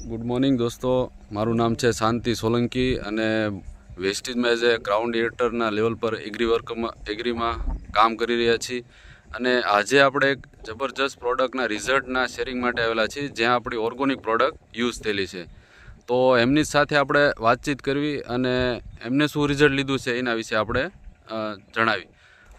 Good morning દોસ્તો. મારું નામ છે શાંતિ સોલંકી અને વેસ્ટીજમાં એઝ એ ગ્રાઉન્ડ એડિટરના લેવલ પર એગ્રી વર્કમાં એગ્રીમાં કામ કરી રહ્યા છીએ. અને આજે આપણે એક જબરજસ્ત પ્રોડક્ટના રિઝલ્ટના શેરિંગ માટે આવેલા છીએ જ્યાં આપણી ઓર્ગોનિક પ્રોડક્ટ યુઝ થયેલી છે. તો એમની સાથે આપણે વાતચીત કરવી અને એમને શું રિઝલ્ટ લીધું છે એના વિશે આપણે જણાવી.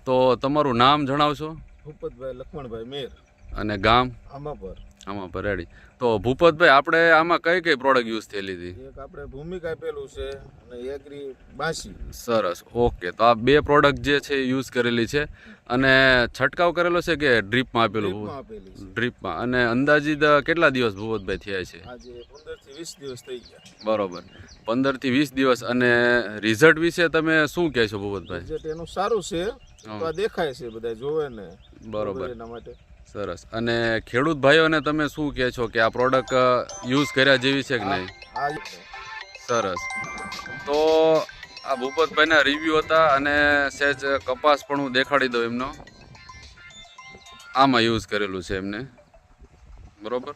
તો તમારું નામ જણાવશો? ભૂપતભાઈ લક્ષ્મણભાઈ મેર. અને ગામ? આમાં પર આમાં ભરાડી. તો ભૂપતભાઈ આપણે આમાં કઈ કઈ પ્રોડક્ટ યુઝ થયેલી હતી? એક આપણે ભૂમિકા આપેલું છે અને એગ્રી બાસી. સરસ. ઓકે. તો આ બે પ્રોડક્ટ જે છે યુઝ કરેલી છે. અને છંટકાવ કરેલો છે કે ડ્રીપમાં આપેલું ડ્રીપમાં અને અંદાજિત કેટલા દિવસ ભૂપતભાઈ થયા છે? આજે પંદરથી વીસ દિવસ થઈ ગયા. બરોબર. પંદરથી વીસ દિવસ. અને રિઝલ્ટ વિશે તમે શું કહેશો ભૂપતભાઈ? રિઝલ્ટ એનું સારું છે. દેખાય છે બધા જોવે ને. બરોબર. એના માટે. સરસ. અને ખેડૂત ભાઈઓને તમે શું કહે છો કે આ પ્રોડક્ટ યુઝ કર્યા જેવી છે કે નહીં? સરસ. તો આ ભૂપતભાઈના રિવ્યૂ હતા અને સહેજ કપાસ પણ હું દેખાડી દઉં એમનો. આમાં યુઝ કરેલું છે એમને. બરાબર?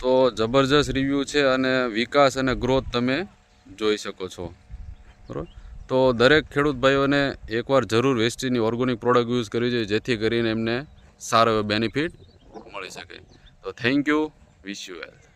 તો જબરજસ્ત રિવ્યૂ છે અને વિકાસ અને ગ્રોથ તમે જોઈ શકો છો. બરાબર? તો દરેક ખેડૂત ભાઈઓને એકવાર જરૂર વેસ્ટીની ઓર્ગોનિક પ્રોડક્ટ યુઝ કરવી જોઈએ જેથી કરીને એમને સારો એવો બેનિફિટ મળી શકે. તો thank you wish you well